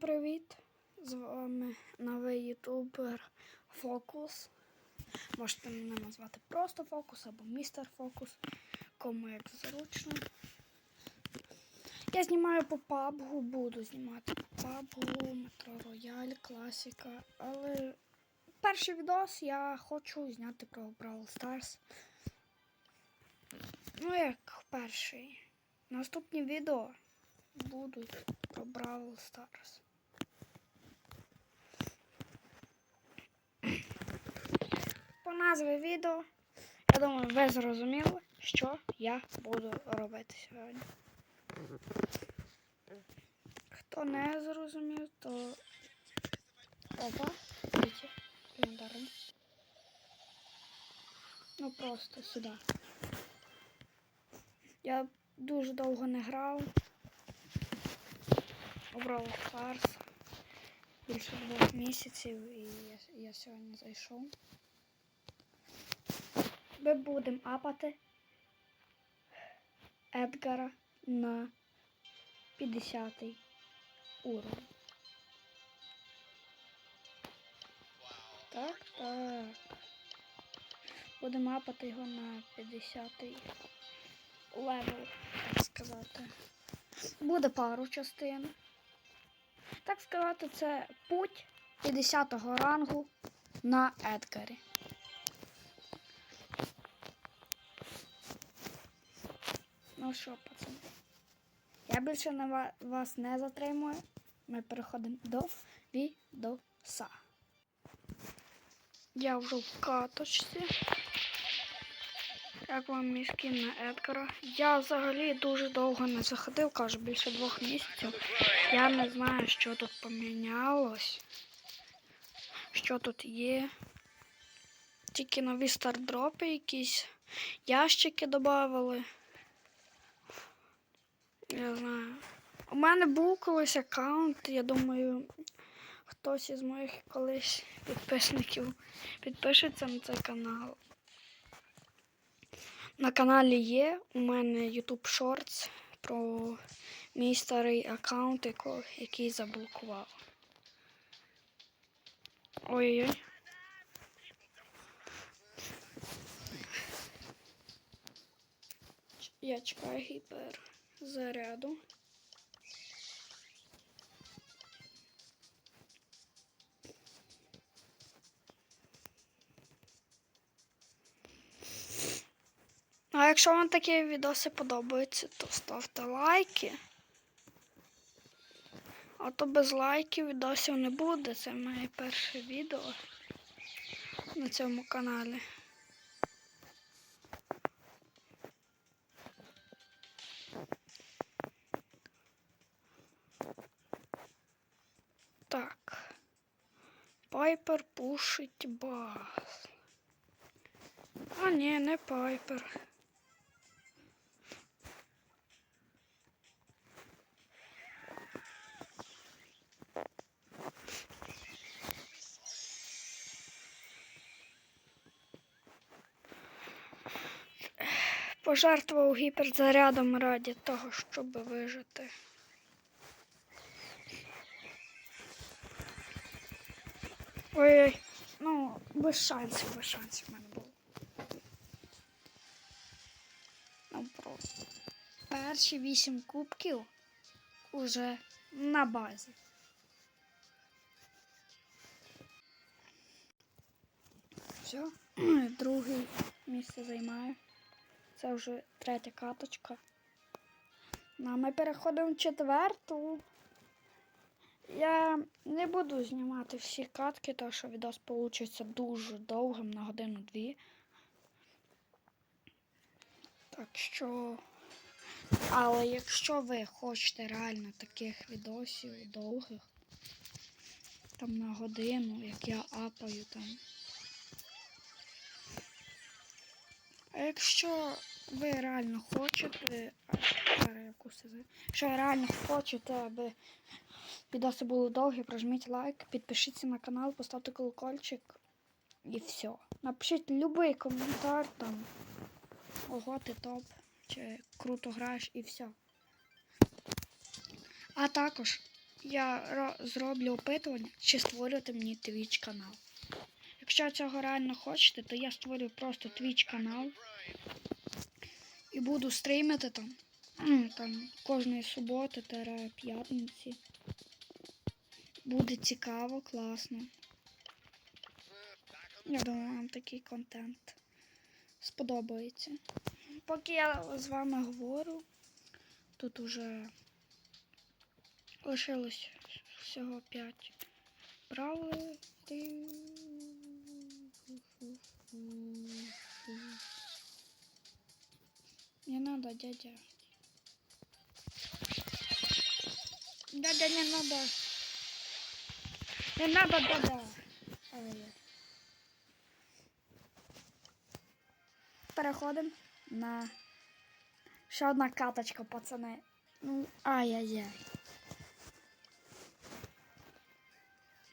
Привіт! З вами новий ютубер Фокус. Можете мене назвати просто Фокус або містер Фокус, кому як зручно. Я знімаю по PUBG, буду знімати по PUBG, Метро Рояль, класика. Але перший відос я хочу зняти про Brawl Stars. Ну як перший. Наступні відео будуть про Brawl Stars. По назві відео, я думаю, ви зрозуміли, що я буду робити сьогодні. Хто не зрозумів, то опа, дивіться, легендарний. Ну просто сюди. Я дуже довго не грав. Обрав фарс більше двох місяців і я, я сьогодні зайшов. Ми будемо апати Едгара на 50 уровень. Так, так. Будемо апати його на 50 левел, так сказати. Буде пару частин. Так сказати, це путь 50-го рангу на Едгарі. Ну що, пацани? Я більше на вас не затримую. Ми переходимо до відоса. Я вже в каточці. Як вам мій скін на Едгара? Я взагалі дуже довго не заходив, кажу, більше двох місяців. Я не знаю, що тут помінялось. Що тут є. Тільки нові стардропи якісь. Ящики додавали. Я знаю. У мене був колись аккаунт, я думаю, хтось із моїх колись підписників підпишеться на цей канал. На каналі є у мене YouTube Shorts про мій старий аккаунт, який заблокував. Ой-ой-ой. Я чекаю гіпер заряду. А якщо вам такі відоси подобаються, то ставте лайки. А то без лайків відосів не буде. Це моє перше відео на цьому каналі. Пайпер пушить бас. А ні, не пайпер. Пожертвував гіперзарядом раді того, щоб вижити. Ой-ой, ну, без шансів, без шансів в мене було. Ну просто. Перші вісім кубків уже на базі. Все, друге місце займаю. Це вже третя каточка. Ну, а ми переходимо в четверту. Я не буду знімати всі катки, тому що відос вийде дуже довгим на годину-дві. Так що. Але якщо ви хочете реально таких відосів довгих, там на годину, як я апаю там. А якщо ви реально хочете, якщо ви реально хочете, аби відоси були довгі, прожміть лайк, підпишіться на канал, поставте колокольчик і все. Напишіть будь-який коментар там. Ого, ти топ. Чи круто граєш і все. А також я зроблю опитування, чи створювати мені Twitch канал. Якщо цього реально хочете, то я створю просто Twitch канал і буду стрімити там, там кожної суботи п'ятниці. Буде цікаво, класно. Я думаю, вам такий контент сподобається. Поки я з вами говорю, тут уже лишилось всього 5 правил. Не надо, дядя. Дядя, не надо. Не дядя. Ай-яй. Переходимо на ще одна каточка, пацани. Ну, ай-яй-яй.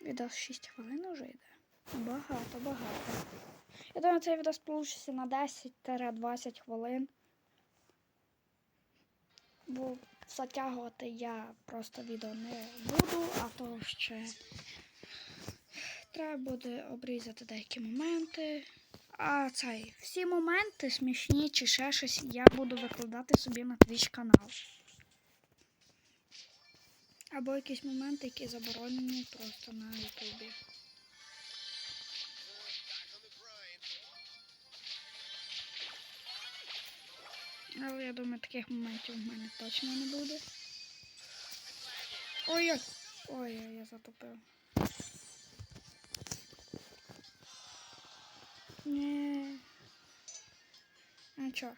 Відео 6 хвилин вже йде. Багато, багато. Я думаю, цей відео получиться на 10-20 хвилин. Бо затягувати я просто відео не буду, а то ще треба буде обрізати деякі моменти. А цей, всі моменти смішні чи ще щось я буду викладати собі на Twitch канал. Або якісь моменти, які заборонені просто на Ютубі. Але я думаю, таких моментів в мене точно не буде. Ой, ой, ой, я затопив. Ні. Нічого.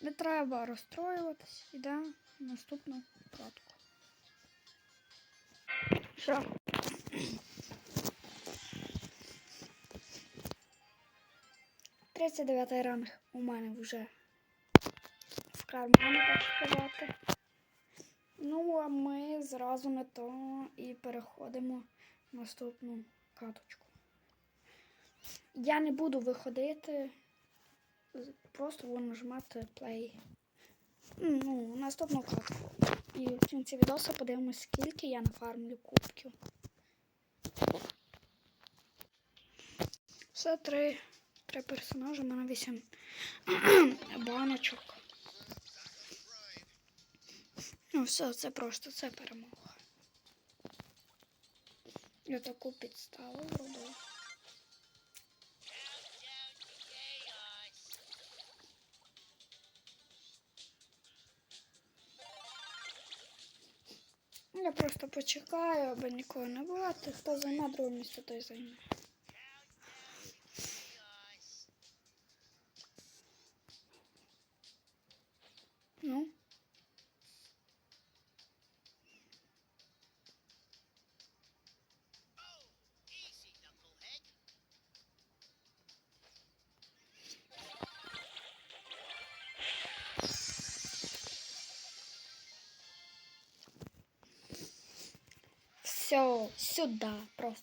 Не треба розстроюватись. Ідемо в наступну катку. Що? Тридцять дев'ятий ранг у мене вже в кармані, так сказати. Ну, а ми зразу на то і переходимо в наступну каточку. Я не буду виходити, просто буду нажимати play. Ну, наступну катку. І в кінці відео подивимось, скільки я нафармлю кубків. Все три, три персонажі, у мене вісім баночок. Ну, все, це просто це перемога. Я таку підставу зробила. Я просто почекаю, аби нікого не було. Хто займе друге місце, той займе.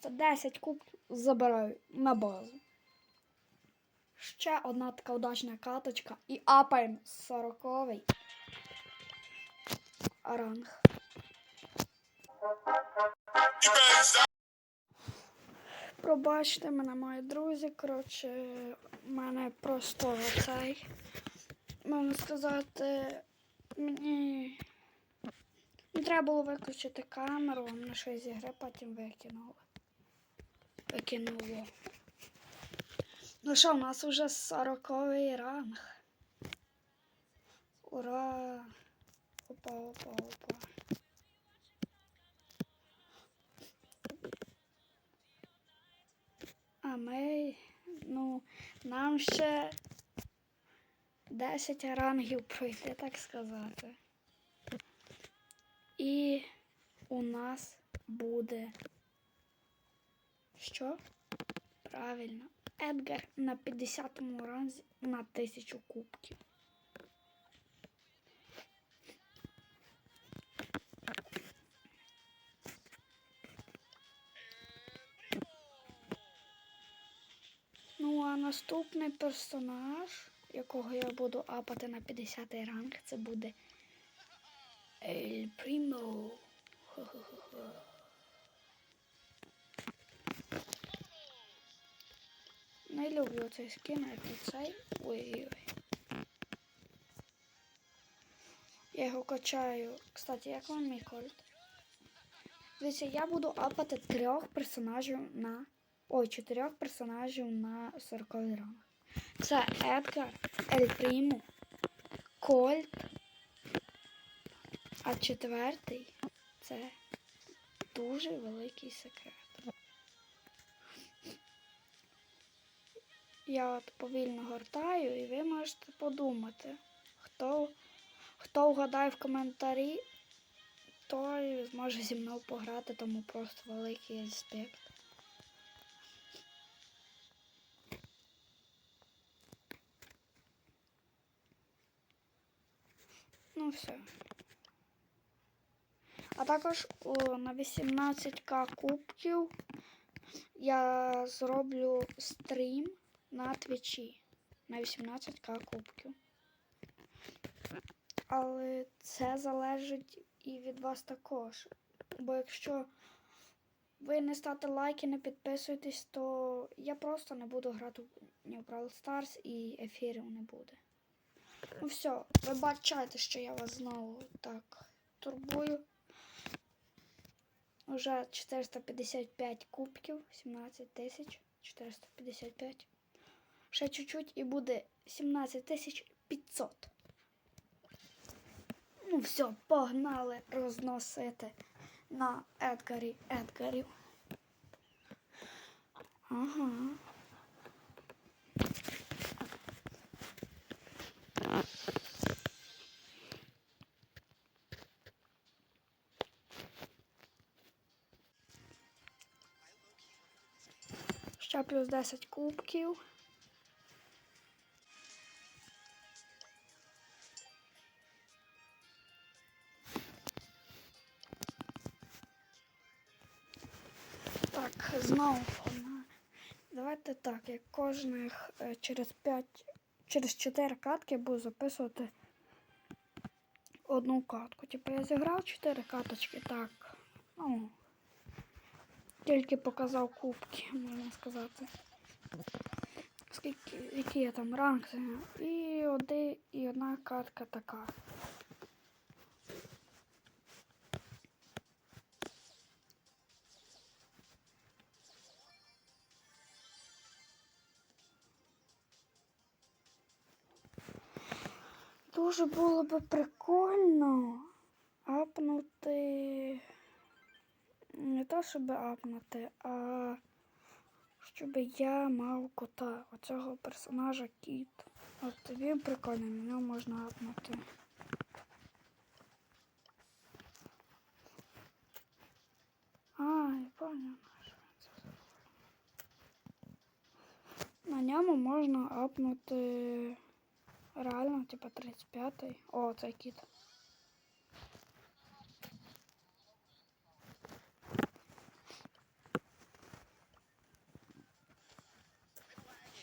Просто 10 кубків забираю на базу. Ще одна така удачна каточка і апаємо 40-й ранг. Пробачте мене, мої друзі. Коротше, в мене просто цей, можна сказати, мені не треба було виключити камеру, мене щось ігри потім Викинуло. Ну що, у нас вже 40 ранг. Ура! Опа, опа, опа. А ми, ну, нам ще 10 рангів пройти, так сказати. І у нас буде. Що? Правильно. Едгар на 50-му ранзі на 1000 кубків. Ну, а наступний персонаж, якого я буду апати на 50-й ранг, це буде Ель Примо. Ху-ху-ху-ху. Не люблю цей скін, як цей. Ой-ой-ой. Я його качаю. Кстати, як вам мій кольт? Дивіться, я буду апати трьох персонажів на. Ой, чотирьох персонажів на 40 ранг. Це Едгар, Ель Приму, Кольт. А четвертий це дуже великий секрет. Я от повільно гортаю, і ви можете подумати, хто, хто вгадає в коментарі, той зможе зі мною пограти, тому просто великий респект. Ну все. А також о, на 18к кубків я зроблю стрім на твічі на 18к кубків. Але це залежить і від вас також. Бо якщо ви не ставите лайки, не підписуєтесь, то я просто не буду грати в Brawl Stars і ефірів не буде. Ну все, ви бачите, що я вас знову так турбую. Уже 455 кубків, 17 тисяч 455. Ще чуть-чуть і буде 17 тисяч 500. Ну все, погнали розносити на Едгарі Едгарів. Ага. Ще плюс 10 кубків. Знову одна. Давайте так, як кожних е, через 5, через 4 катки буду записувати одну катку. Типу я зіграв 4 каточки, так. Ну, тільки показав кубки, можна сказати. Скільки, який я там ранг зайняв. І, один, і одна катка така. Дуже було би прикольно апнути. Не то, щоб апнути, а щоб я мав кота. Оцього персонажа кіт. От він прикольний, на нього можна апнути. А, я понял. що це На ньому можна апнути реально, типа 35-й. О, цей кіт.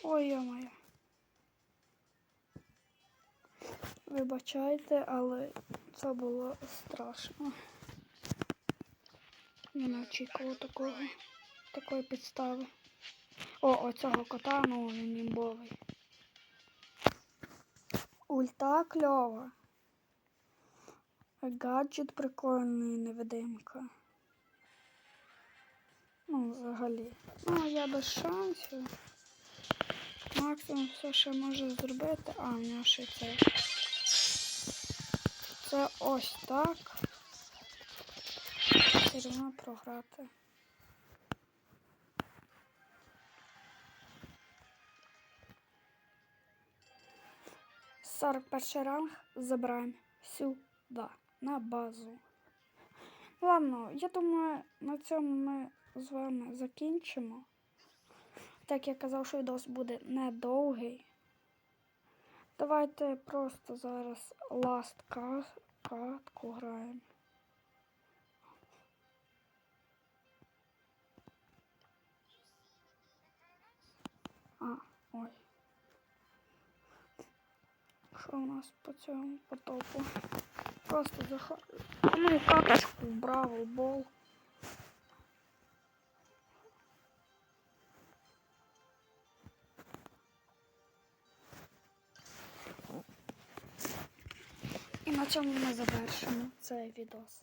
Ой, йо-моє. Вибачайте, але це було страшно. Я не очікував такого, такої підстави. О, оцього кота, ну він імбовий. Ульта кльова. Гаджет прикольний, невидимка. Ну, взагалі. Ну, я без шансів. Максимум все, що може зробити. А, в нього ще це. Це ось так. Все одно програти. Сорок перший ранг забираємо сюди, на базу. Ладно, я думаю, на цьому ми з вами закінчимо. Так я казав, що відос буде недовгий. Давайте просто зараз ка- катку граємо. А, ой. У нас по цьому потопу? просто захар... Ну і карточку в Бол. І на цьому ми завершимо цей відос.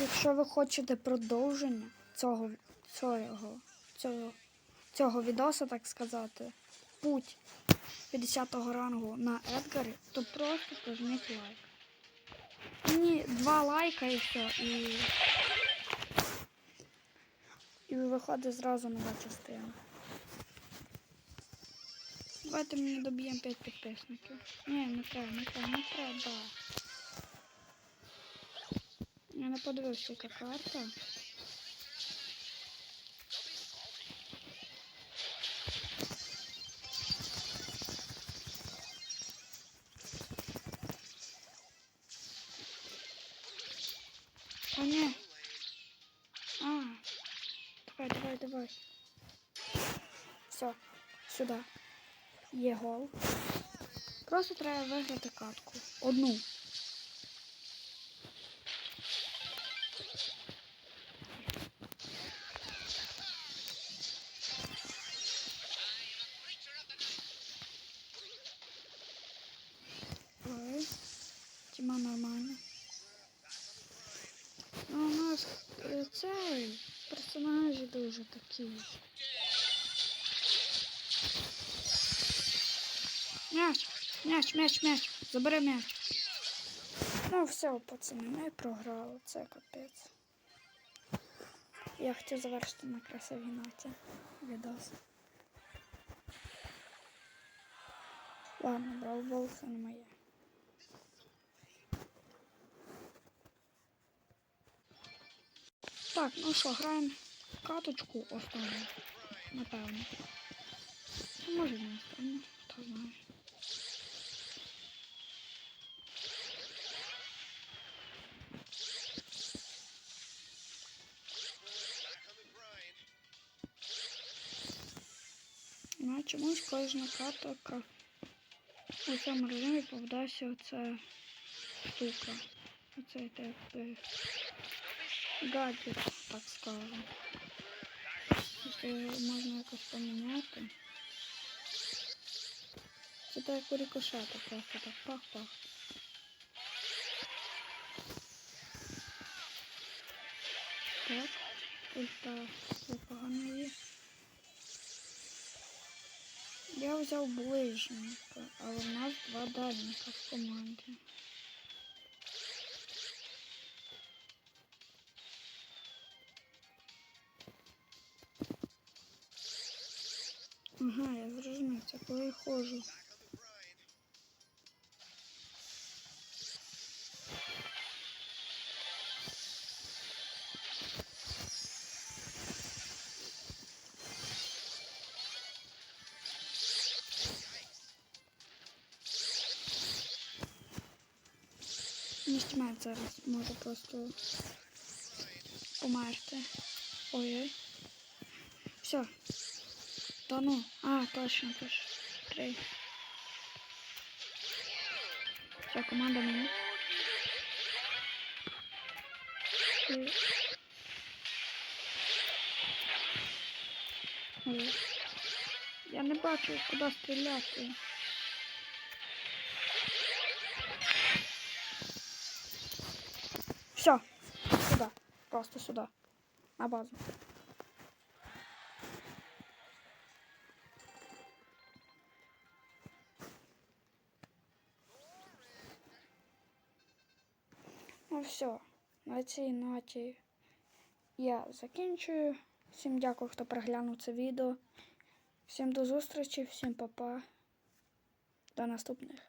Якщо ви хочете продовження цього, цього, цього, цього відоса, так сказати, путь 50-го рангу на Едгарі, то просто прожміть лайк. Мені два лайка і все, і. І виходить зразу нова частина. Давайте мені доб'ємо 5 підписників. Ні, не треба, не треба, не треба. Я не подивився, яка карта. Давай. Все, сюди. Є гол. Просто треба виграти катку. Одну. Ой, тіма нормально. Ну, у нас е, цей персонажі дуже такі. М'яч, м'яч, м'яч, м'яч. Забери м'яч. Ну, все, пацани, ми програли. Це капець. Я хотів завершити на красивій ноті відос. Ладно, бравбол це не моє. Так, ну що, граємо каточку останню, напевно. Ну, Може не останню, хто знає. Ну, чомусь кожна катка у цьому режимі попадався оця штука. Оцей так гаджет, так його можна якось поміняти. Це так у рикошета, просто так пах-пах. Так, ульта непогано є. Я взяв ближника, але в нас два дальника в команді. Ходжу. Не стімають зараз, може просто померти. Ой-ой. Все. Та ну. А, точно, точно. Три. Все, команда мені. Я не бачу, куди стріляти. Все, сюда. Просто сюда. На базу. Ну все, на цій ноті я закінчую. Всім дякую, хто переглянув це відео. Всім до зустрічі, всім па-па. До наступних.